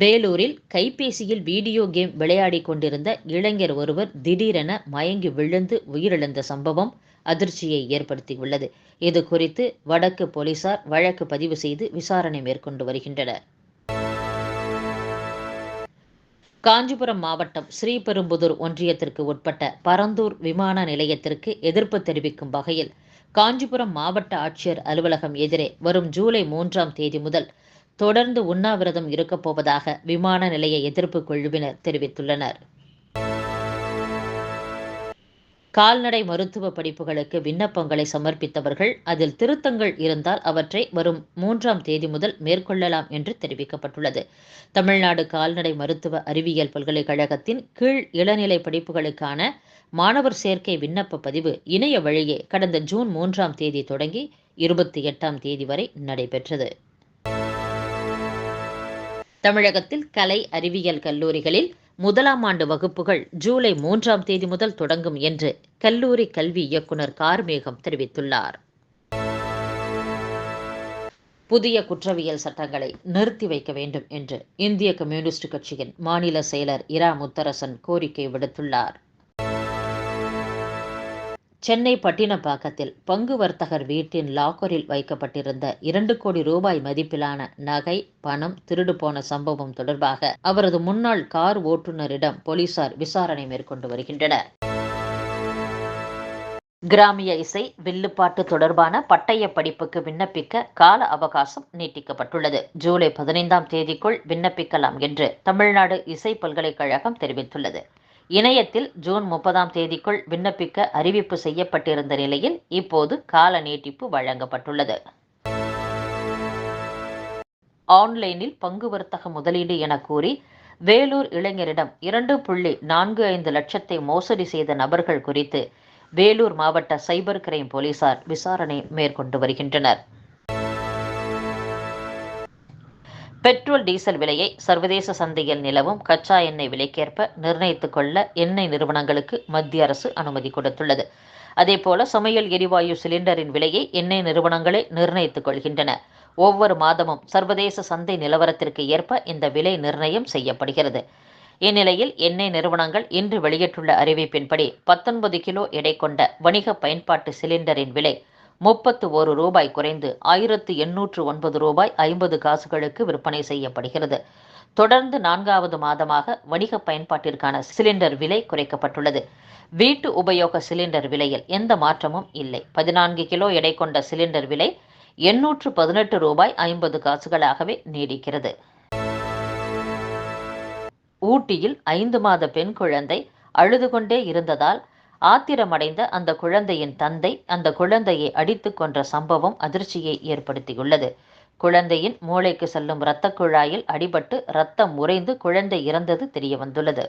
வேலூரில் கைபேசியில் video game விளையாடி கொண்டிருந்த இளைஞர் ஒருவர் திடீரென மயங்கி விழுந்து உயிரிழந்த சம்பவம் அதிர்ச்சியை ஏற்படுத்தியுள்ளது. இது குறித்து வடக்கு போலீசார் வழக்கு பதிவு செய்து விசாரணை மேற்கொண்டு வருகின்றனர். காஞ்சிபுரம் மாவட்டம் ஸ்ரீபெரும்புதூர் ஒன்றியத்திற்கு உட்பட்ட பரந்தூர் விமான நிலையத்திற்கு எதிர்ப்பு தெரிவிக்கும் வகையில் காஞ்சிபுரம் மாவட்ட ஆட்சியர் அலுவலகம் எதிரே வரும் ஜூலை மூன்றாம் தேதி முதல் தொடர்ந்து உண்ணாவிரதம் இருக்கப் போவதாக விமான நிலைய எதிர்ப்பு குழுவினர் தெரிவித்துள்ளனர். கால்நடை மருத்துவ படிப்புகளுக்கு விண்ணப்பங்களை சமர்ப்பித்தவர்கள் அதில் திருத்தங்கள் இருந்தால் அவற்றை வரும் மூன்றாம் தேதி முதல் மேற்கொள்ளலாம் என்று தெரிவிக்கப்பட்டுள்ளது. தமிழ்நாடு கால்நடை மருத்துவ அறிவியல் பல்கலைக்கழகத்தின் கீழ் இளநிலை படிப்புகளுக்கான மாணவர் சேர்க்கை விண்ணப்ப பதிவு இணைய வழியே கடந்த ஜூன் மூன்றாம் தேதி தொடங்கி இருபத்தி எட்டாம் தேதி வரை நடைபெற்றது. தமிழகத்தில் கலை அறிவியல் கல்லூரிகளில் முதலாம் ஆண்டு வகுப்புகள் ஜூலை மூன்றாம் தேதி முதல் தொடங்கும் என்று கல்லூரி கல்வி இயக்குநர் கார்மேகம் தெரிவித்துள்ளார். புதிய குற்றவியல் சட்டங்களை நிறுத்தி வைக்க வேண்டும் என்று இந்திய கம்யூனிஸ்ட் கட்சியின் மாநில செயலர் இரா முத்தரசன் கோரிக்கை விடுத்துள்ளார். சென்னை பட்டினப்பாக்கத்தில் பங்கு வர்த்தகர் வீட்டின் லாக்கரில் வைக்கப்பட்டிருந்த இரண்டு கோடி ரூபாய் மதிப்பிலான நகை பணம் திருடு போன சம்பவம் தொடர்பாக அவரது முன்னாள் கார் ஓட்டுநரிடம் போலீசார் விசாரணை மேற்கொண்டு வருகின்றனர். கிராமிய இசை வில்லுப்பாட்டு தொடர்பான பட்டய படிப்புக்கு விண்ணப்பிக்க கால அவகாசம் நீட்டிக்கப்பட்டுள்ளது. ஜூலை பதினைந்தாம் தேதிக்குள் விண்ணப்பிக்கலாம் என்று தமிழ்நாடு இசை பல்கலைக்கழகம் தெரிவித்துள்ளது. இணையத்தில் ஜூன் முப்பதாம் தேதிக்குள் விண்ணப்பிக்க அறிவிப்பு செய்யப்பட்டிருந்த நிலையில் இப்போது கால நீட்டிப்பு வழங்கப்பட்டுள்ளது. ஆன்லைனில் பங்கு வர்த்தக முதலீடு என கூறி வேலூர் இளைஞரிடம் இரண்டு புள்ளி நான்கு ஐந்து லட்சத்தை மோசடி செய்த நபர்கள் குறித்து வேலூர் மாவட்ட சைபர் கிரைம் போலீசார் விசாரணை மேற்கொண்டு வருகின்றனர். பெட்ரோல் டீசல் விலையை சர்வதேச சந்தையில் நிலவும் கச்சா எண்ணெய் விலைக்கேற்ப நிர்ணயித்துக் கொள்ள எண்ணெய் நிறுவனங்களுக்கு மத்திய அரசு அனுமதி கொடுத்துள்ளது. அதேபோல சமையல் எரிவாயு சிலிண்டரின் விலையை எண்ணெய் நிறுவனங்களே நிர்ணயித்துக் கொள்கின்றன. ஒவ்வொரு மாதமும் சர்வதேச சந்தை நிலவரத்திற்கு ஏற்ப இந்த விலை நிர்ணயம் செய்யப்படுகிறது. இந்நிலையில் எண்ணெய் நிறுவனங்கள் இன்று வெளியிட்டுள்ள அறிவிப்பின்படி பத்தொன்பது கிலோ எடை கொண்ட வணிக பயன்பாட்டு சிலிண்டரின் விலை முப்பத்து ஒரு ரூபாய் குறைந்து ஆயிரத்து எண்ணூற்று ஒன்பது ரூபாய் ஐம்பது காசுகளுக்கு விற்பனை செய்யப்படுகிறது. தொடர்ந்து நான்காவது மாதமாக வணிக பயன்பாட்டிற்கான சிலிண்டர் விலை குறைக்கப்பட்டுள்ளது. வீட்டு உபயோக சிலிண்டர் விலையில் எந்த மாற்றமும் இல்லை. பதினான்கு கிலோ எடை கொண்ட சிலிண்டர் விலை எண்ணூற்று பதினெட்டு ரூபாய் ஐம்பது காசுகளாகவே நீடிக்கிறது. ஊட்டியில் ஐந்து மாத பெண் குழந்தை அழுது கொண்டே இருந்ததால் ஆத்திரமடைந்த அந்த குழந்தையின் தந்தை அந்த குழந்தையை அடித்து கொன்ற சம்பவம் அதிர்ச்சியை ஏற்படுத்தியுள்ளது. குழந்தையின் மூளைக்கு செல்லும் இரத்த குழாயில் அடிபட்டு ரத்தம் உறைந்து குழந்தை இறந்தது தெரியவந்துள்ளது.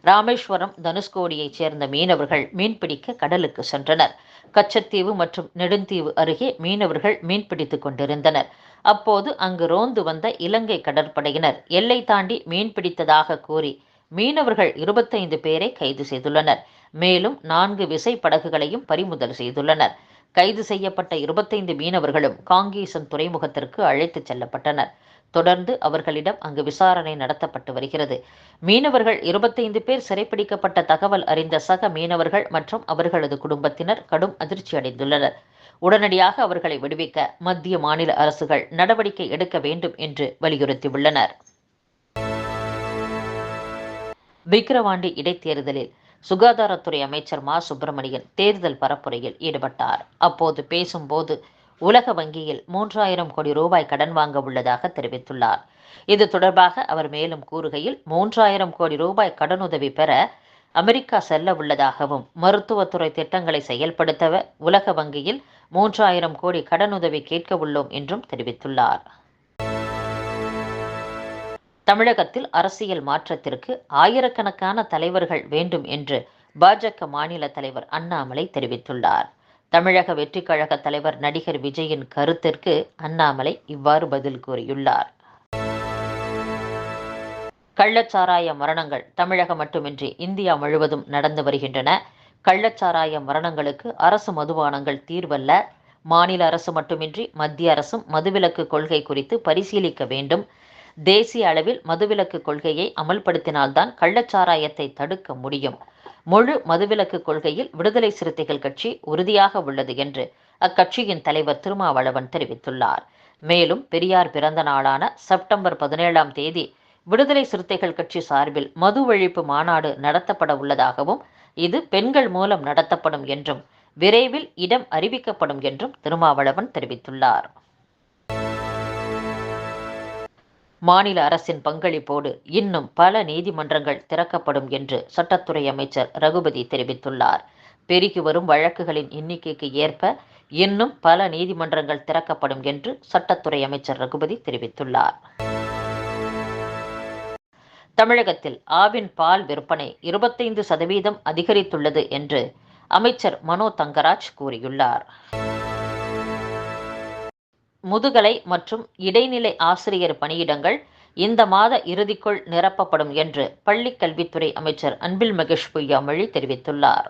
ராமேஸ்வரம் தனுஷ்கோடியைச் சேர்ந்த மீனவர்கள் மீன்பிடிக்க கடலுக்கு சென்றனர். கச்சத்தீவு மற்றும் நெடுந்தீவு அருகே மீனவர்கள் மீன்பிடித்துக் கொண்டிருந்தனர். அப்போது அங்கு ரோந்து வந்த இலங்கை கடற்படையினர் எல்லை தாண்டி மீன்பிடித்ததாக கூறி மீனவர்கள் இருபத்தைந்து பேரை கைது செய்துள்ளனர். மேலும் நான்கு விசை படகுகளையும் பறிமுதல் செய்துள்ளனர். கைது செய்யப்பட்ட இருபத்தைந்து மீனவர்களும் காங்கேசன் துறைமுகத்திற்கு அழைத்துச் செல்லப்பட்டனர். தொடர்ந்து அவர்களிடம் அங்கு விசாரணை நடத்தப்பட்டு வருகிறது. மீனவர்கள் இருபத்தைந்து பேர் சிறைப்பிடிக்கப்பட்ட தகவல் அறிந்த சக மீனவர்கள் மற்றும் அவர்களது குடும்பத்தினர் கடும் அதிர்ச்சி அடைந்துள்ளனர். உடனடியாக அவர்களை விடுவிக்க மத்திய மாநில அரசுகள் நடவடிக்கை எடுக்க வேண்டும் என்று வலியுறுத்தியுள்ளனர். விக்கிரவாண்டி இடைத்தேர்தலில் சுகாதாரத்துறை அமைச்சர் மா. சுப்பிரமணியன் தேர்தல் பரப்புரையில் ஈடுபட்டார். அப்போது பேசும்போது உலக வங்கியில் மூன்றாயிரம் கோடி ரூபாய் கடன் வாங்க உள்ளதாக தெரிவித்துள்ளார். இது தொடர்பாக அவர் மேலும் கூறுகையில் மூன்றாயிரம் கோடி ரூபாய் கடனுதவி பெற அமெரிக்கா செல்ல உள்ளதாகவும் மருத்துவத்துறை திட்டங்களை செயல்படுத்தவ உலக வங்கியில் மூன்றாயிரம் கோடி கடனுதவி கேட்க உள்ளோம் என்றும் தெரிவித்துள்ளார். தமிழகத்தில் அரசியல் மாற்றத்திற்கு ஆயிரக்கணக்கான தலைவர்கள் வேண்டும் என்று பாஜக மாநில தலைவர் அண்ணாமலை தெரிவித்துள்ளார். தமிழக வெற்றி கழக தலைவர் நடிகர் விஜயின் கருத்திற்கு அண்ணாமலை இவ்வாறு பதில் கூறியுள்ளார். கள்ளச்சாராய மரணங்கள் தமிழகம் மட்டுமின்றி இந்தியா முழுவதும் நடந்து வருகின்றன. கள்ளச்சாராய மரணங்களுக்கு அரசு மதுபானங்கள் தீர்வல்ல. மாநில அரசு மட்டுமின்றி மத்திய அரசும் மதுவிலக்கு கொள்கை குறித்து பரிசீலிக்க வேண்டும். தேசிய அளவில் மதுவிலக்கு கொள்கையை அமல்படுத்தினால்தான் கள்ளச்சாராயத்தை தடுக்க முடியும். முழு மதுவிலக்கு கொள்கையில் விடுதலை சிறுத்தைகள் கட்சி உறுதியாக உள்ளது என்று அக்கட்சியின் தலைவர் திருமாவளவன் தெரிவித்துள்ளார். மேலும் பெரியார் பிறந்த நாளான செப்டம்பர் பதினேழாம் தேதி விடுதலை சிறுத்தைகள் கட்சி சார்பில் மது ஒழிப்பு மாநாடு நடத்தப்பட உள்ளதாகவும் இது பெண்கள் மூலம் நடத்தப்படும் என்றும் விரைவில் இடம் அறிவிக்கப்படும் என்றும் திருமாவளவன் தெரிவித்துள்ளார். மாநில அரசின் பங்களிப்போடு இன்னும் பல நீதிமன்றங்கள் திறக்கப்படும் என்று சட்டத்துறை அமைச்சர் ரகுபதி தெரிவித்துள்ளார். பெருகி வரும் வழக்குகளின் எண்ணிக்கைக்கு ஏற்ப இன்னும் பல நீதிமன்றங்கள் திறக்கப்படும் என்று சட்டத்துறை அமைச்சர் ரகுபதி தெரிவித்துள்ளார். தமிழகத்தில் ஆவின் பால் விற்பனை இருபத்தைந்து சதவீதம் அதிகரித்துள்ளது என்று அமைச்சர் மனோ தங்கராஜ் கூறியுள்ளார். முதுகலை மற்றும் இடைநிலை ஆசிரியர் பணியிடங்கள் இந்த மாத இறுதிக்குள் நிரப்பப்படும் என்று பள்ளிக் கல்வித்துறை அமைச்சர் அன்பில் மகேஷ் பொய்யாமொழி தெரிவித்துள்ளார்.